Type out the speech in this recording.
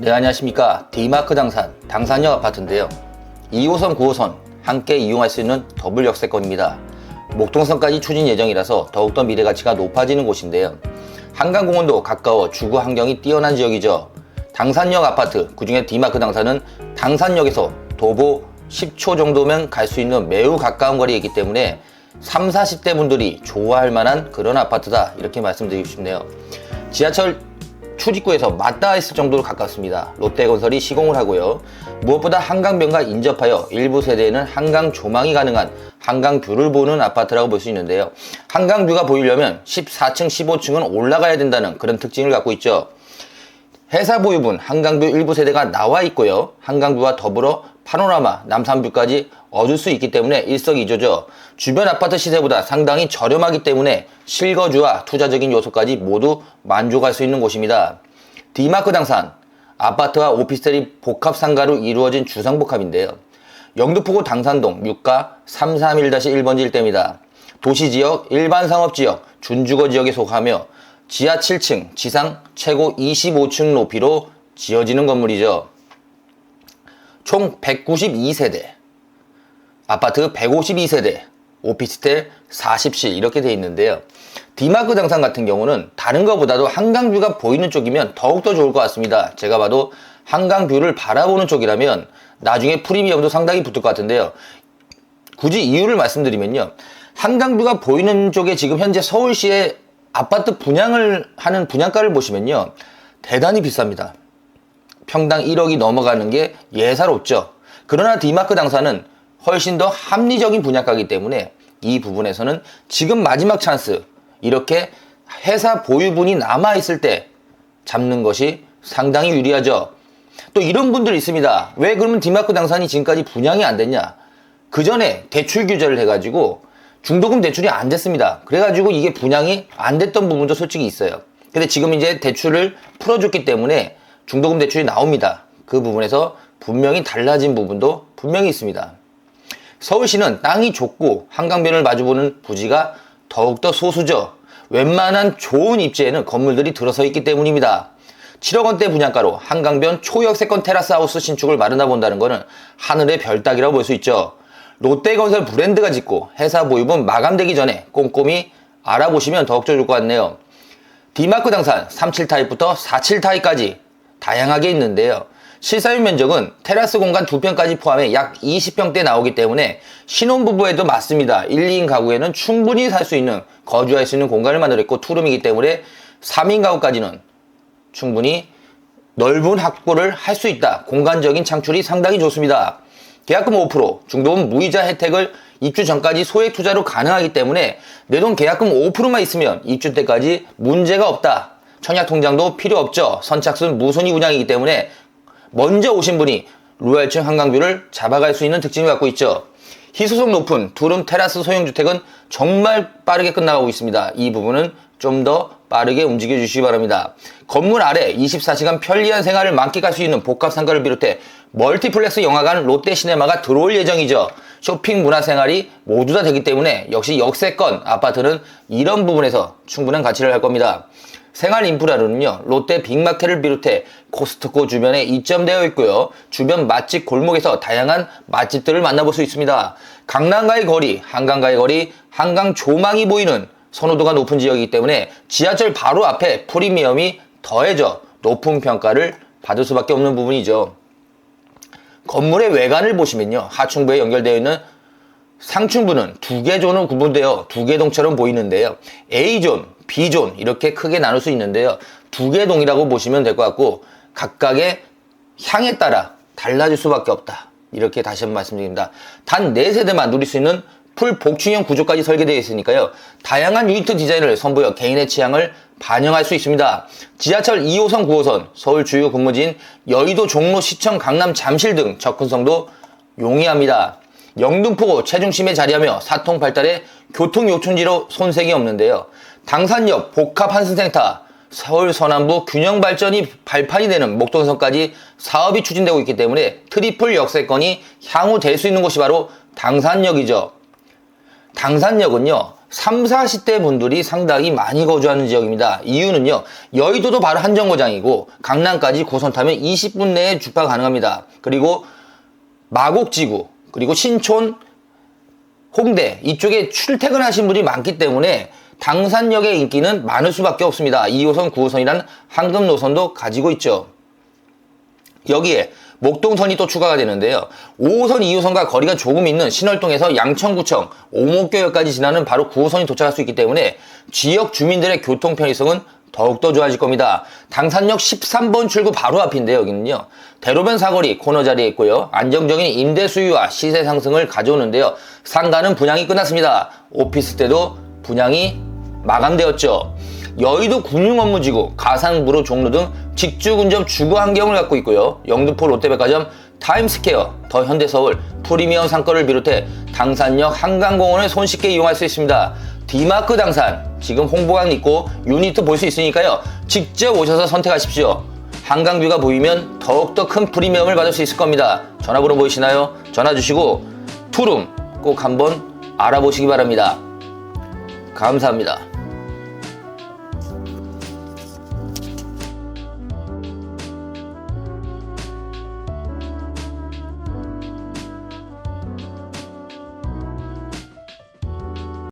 네 안녕하십니까. D마크 당산 당산역 아파트인데요. 2호선 9호선 함께 이용할 수 있는 더블 역세권입니다. 목동선까지 추진 예정이라서 더욱더 미래 가치가 높아지는 곳인데요. 한강공원도 가까워 주거 환경이 뛰어난 지역이죠. 당산역 아파트 그중에 D마크 당산은 당산역에서 도보 10초 정도면 갈 수 있는 매우 가까운 거리에 있기 때문에 3, 40대 분들이 좋아할 만한 그런 아파트다. 이렇게 말씀드리고 싶네요. 지하철 출입구에서 맞닿아 있을 정도로 가깝습니다. 롯데건설이 시공을 하고요. 무엇보다 한강변과 인접하여 일부 세대에는 한강 조망이 가능한 한강뷰를 보는 아파트라고 볼 수 있는데요. 한강뷰가 보이려면 14층, 15층은 올라가야 된다는 그런 특징을 갖고 있죠. 해사 보유분 한강뷰 일부 세대가 나와 있고요. 한강뷰와 더불어 파노라마, 남산뷰까지 얻을 수 있기 때문에 일석이조죠. 주변 아파트 시세보다 상당히 저렴하기 때문에 실거주와 투자적인 요소까지 모두 만족할 수 있는 곳입니다. D마크 당산 아파트와 오피스텔이 복합 상가로 이루어진 주상복합인데요. 영등포구 당산동 유가 331-1번지 일대입니다. 도시지역, 일반상업지역, 준주거지역에 속하며 지하 7층, 지상 최고 25층 높이로 지어지는 건물이죠. 총 192세대, 아파트 152세대, 오피스텔 40실 이렇게 돼 있는데요. 디마크 당산 같은 경우는 다른 것보다도 한강뷰가 보이는 쪽이면 더욱더 좋을 것 같습니다. 제가 봐도 한강뷰를 바라보는 쪽이라면 나중에 프리미엄도 상당히 붙을 것 같은데요. 굳이 이유를 말씀드리면요. 한강뷰가 보이는 쪽에 지금 현재 서울시의 아파트 분양을 하는 분양가를 보시면요. 대단히 비쌉니다. 평당 1억이 넘어가는 게 예사롭죠. 그러나 디마크 당사는 훨씬 더 합리적인 분양가이기 때문에 이 부분에서는 지금 마지막 찬스 이렇게 회사 보유분이 남아 있을 때 잡는 것이 상당히 유리하죠. 또 이런 분들이 있습니다. 왜 그러면 디마크 당산이 지금까지 분양이 안 됐냐? 그 전에 대출 규제를 해가지고 중도금 대출이 안 됐습니다. 그래가지고 이게 분양이 안 됐던 부분도 솔직히 있어요. 근데 지금 이제 대출을 풀어줬기 때문에 중도금 대출이 나옵니다. 그 부분에서 분명히 달라진 부분도 분명히 있습니다. 서울시는 땅이 좁고 한강변을 마주보는 부지가 더욱더 소수죠. 웬만한 좋은 입지에는 건물들이 들어서 있기 때문입니다. 7억 원대 분양가로 한강변 초역세권 테라스 하우스 신축을 마련하 본다는 것은 하늘의 별 따기라고 볼 수 있죠. 롯데건설 브랜드가 짓고 회사 보유분 마감되기 전에 꼼꼼히 알아보시면 더욱 좋을 것 같네요. D마크 당산 37 타입부터 47 타입까지 다양하게 있는데요. 실사유 면적은 테라스 공간 2평까지 포함해 약 20평대 나오기 때문에 신혼부부에도 맞습니다. 1, 2인 가구에는 충분히 살 수 있는 거주할 수 있는 공간을 만들었고 투룸이기 때문에 3인 가구까지는 충분히 넓은 확보를 할 수 있다. 공간적인 창출이 상당히 좋습니다. 계약금 5%, 중도금 무이자 혜택을 입주 전까지 소액 투자로 가능하기 때문에 내 돈 계약금 5%만 있으면 입주 때까지 문제가 없다. 청약 통장도 필요 없죠. 선착순 무순위 운영이기 때문에 먼저 오신 분이 로얄층 한강뷰를 잡아갈 수 있는 특징을 갖고 있죠. 희소성 높은 두룸 테라스 소형 주택은 정말 빠르게 끝나가고 있습니다. 이 부분은 좀 더 빠르게 움직여 주시기 바랍니다. 건물 아래 24시간 편리한 생활을 만끽할 수 있는 복합 상가를 비롯해 멀티플렉스 영화관 롯데 시네마가 들어올 예정이죠. 쇼핑 문화 생활이 모두 다 되기 때문에 역시 역세권 아파트는 이런 부분에서 충분한 가치를 할 겁니다. 생활 인프라로는요, 롯데 빅마켓을 비롯해 코스트코 주변에 입점되어 있고요. 주변 맛집 골목에서 다양한 맛집들을 만나볼 수 있습니다. 강남과의 거리, 한강과의 거리, 한강 조망이 보이는 선호도가 높은 지역이기 때문에 지하철 바로 앞에 프리미엄이 더해져 높은 평가를 받을 수밖에 없는 부분이죠. 건물의 외관을 보시면요. 하층부에 연결되어 있는 상층부는 두 개 존으로 구분되어 두 개 동처럼 보이는데요. A존, B존 이렇게 크게 나눌 수 있는데요. 두 개 동이라고 보시면 될 것 같고 각각의 향에 따라 달라질 수밖에 없다. 이렇게 다시 한번 말씀드립니다. 단 4세대만 누릴 수 있는 풀 복층형 구조까지 설계되어 있으니까요. 다양한 유니트 디자인을 선보여 개인의 취향을 반영할 수 있습니다. 지하철 2호선, 9호선, 서울 주요 근무지인 여의도, 종로, 시청, 강남, 잠실 등 접근성도 용이합니다. 영등포구 최중심에 자리하며 사통 발달에 교통 요충지로 손색이 없는데요. 당산역 복합 한승센터, 서울 서남부 균형 발전이 발판이 되는 목동선까지 사업이 추진되고 있기 때문에 트리플 역세권이 향후 될 수 있는 곳이 바로 당산역이죠. 당산역은요, 3, 40대 분들이 상당히 많이 거주하는 지역입니다. 이유는요, 여의도도 바로 한정거장이고, 강남까지 고선 타면 20분 내에 주파 가능합니다. 그리고 마곡지구, 그리고 신촌, 홍대, 이쪽에 출퇴근하신 분들이 많기 때문에 당산역의 인기는 많을 수밖에 없습니다. 2호선, 9호선이라는 황금 노선도 가지고 있죠. 여기에 목동선이 또 추가가 되는데요. 5호선, 2호선과 거리가 조금 있는 신월동에서 양천구청, 오목교역까지 지나는 바로 9호선이 도착할 수 있기 때문에 지역 주민들의 교통 편의성은 더욱더 좋아질 겁니다. 당산역 13번 출구 바로 앞인데 여기는요. 대로변 사거리 코너 자리에 있고요. 안정적인 임대 수요와 시세 상승을 가져오는데요. 상가는 분양이 끝났습니다. 오피스텔도 분양이 마감되었죠. 여의도 금융업무지구, 가산부로 종로 등 직주근접 주거 환경을 갖고 있고요. 영등포 롯데백화점, 타임스퀘어, 더 현대서울, 프리미엄 상권을 비롯해 당산역 한강공원을 손쉽게 이용할 수 있습니다. 디마크 당산, 지금 홍보관 있고 유니트 볼 수 있으니까요. 직접 오셔서 선택하십시오. 한강뷰가 보이면 더욱더 큰 프리미엄을 받을 수 있을 겁니다. 전화번호 보이시나요? 전화 주시고 투룸 꼭 한번 알아보시기 바랍니다. 감사합니다.